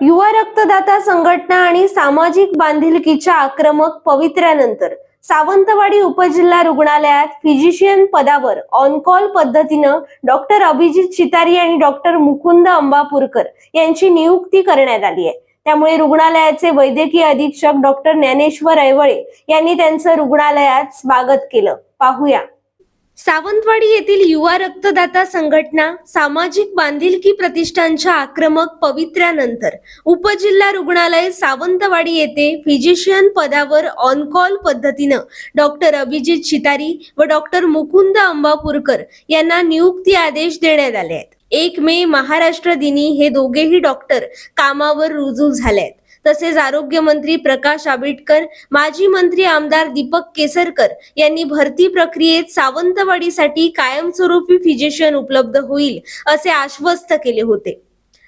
युवा रक्तदाता संघटना आणि सामाजिक बांधिलकीच्या आक्रमक पवित्र्यानंतर सावंतवाडी उपजिल्हा रुग्णालयात फिजिशियन पदावर ऑन कॉल पद्धतीनं डॉक्टर अभिजित चितारी आणि डॉक्टर मुकुंद अंबापूरकर यांची नियुक्ती करण्यात आली आहे. त्यामुळे रुग्णालयाचे वैद्यकीय अधीक्षक डॉक्टर ज्ञानेश्वर ऐवळे यांनी त्यांचं रुग्णालयात स्वागत केलं. पाहूया. सावंतवाडी येथील युवा रक्तदाता संघटना सामाजिक बांधिलकी प्रतिष्ठानच्या आक्रमक पवित्र्यानंतर उपजिल्हा रुग्णालय सावंतवाडी येथे फिजिशियन पदावर ऑन कॉल पद्धतीनं डॉक्टर अभिजित शितारी व डॉक्टर मुकुंद अंबापूरकर यांना नियुक्ती आदेश देण्यात आले आहेत. एक मे महाराष्ट्र दिनी हे दोघेही डॉक्टर कामावर रुजू झाले आहेत तसेच आरोग्य मंत्री प्रकाश आंबेडकर माजी मंत्री आमदार दीपक केसरकर यांनी भरती प्रक्रियेत सावंतवाडीसाठी कायमस्वरूपी फिजिशियन उपलब्ध होईल असे आश्वस्त केले होते.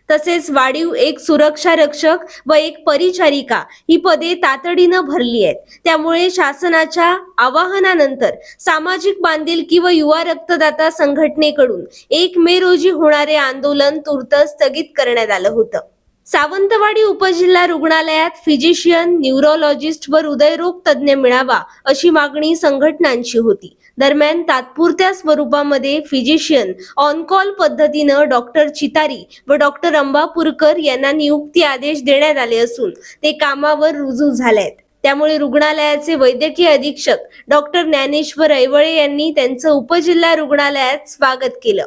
तसेच वाढीव एक सुरक्षा रक्षक व एक परिचारिका ही पदे तातडीनं भरली आहेत. त्यामुळे शासनाच्या आवाहनानंतर सामाजिक बांधिलकी व युवा रक्तदाता संघटनेकडून एक मे रोजी होणारे आंदोलन तुर्त स्थगित करण्यात आलं होतं. सावंतवाडी उपजिल्हा रुग्णालयात फिजिशियन न्यूरोलॉजिस्ट व हृदयरोग तज्ज्ञ मिळावा अशी मागणी संघटनांची होती. दरम्यान तात्पुरत्या स्वरूपामध्ये फिजिशियन ऑन कॉल पद्धतीनं डॉक्टर चितारी व डॉक्टर अंबापूरकर यांना नियुक्ती आदेश देण्यात आले असून ते कामावर रुजू झाले त्यामुळे रुग्णालयाचे वैद्यकीय अधीक्षक डॉक्टर ज्ञानेश्वर ऐवळे यांनी त्यांचं उपजिल्हा रुग्णालयात स्वागत केलं.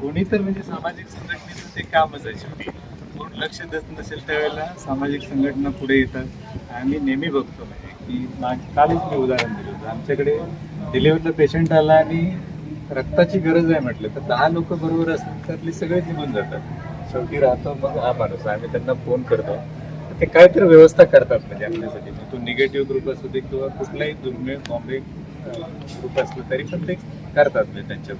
कोणी तर म्हणजे सामाजिक संघटनेचं ते काम आहे लक्ष देत नसेल त्यावेळेला सामाजिक संघटना पुढे येतात. आम्ही नेहमी बघतो म्हणजे की माग कालच मी उदाहरण दिलं होतं. आमच्याकडे डिलिव्हरला पेशंट आला आणि रक्ताची गरज आहे म्हटलं. तर दहा लोक बरोबर असतील त्यातले सगळे निघून जातात. शेवटी राहतो मग हा माणूस आम्ही त्यांना फोन करतो. तर ते काहीतरी व्यवस्था करतात म्हणजे आपल्यासाठी. तो निगेटिव्ह ग्रुप असू दे किंवा कुठलाही दुर्मिळ बॉम्बे ग्रुप असलं तरी पण ते करतात म्हणजे त्यांच्या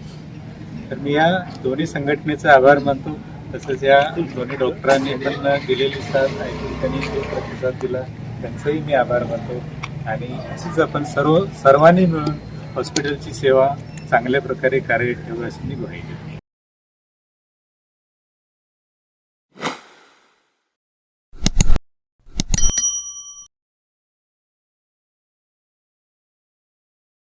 तर मी या दोन्ही संघटनेचा आभार मानतो. तसंच या दोन्ही डॉक्टरांनी पण दिलेली साथ ऐकून त्यांनी जो प्रतिसाद दिला त्यांचाही मी आभार मानतो. आणि अशीच आपण सर्व सर्वांनी मिळून हॉस्पिटलची सेवा चांगल्या प्रकारे कार्य ठेवू अशी मी ग्वाही देतो.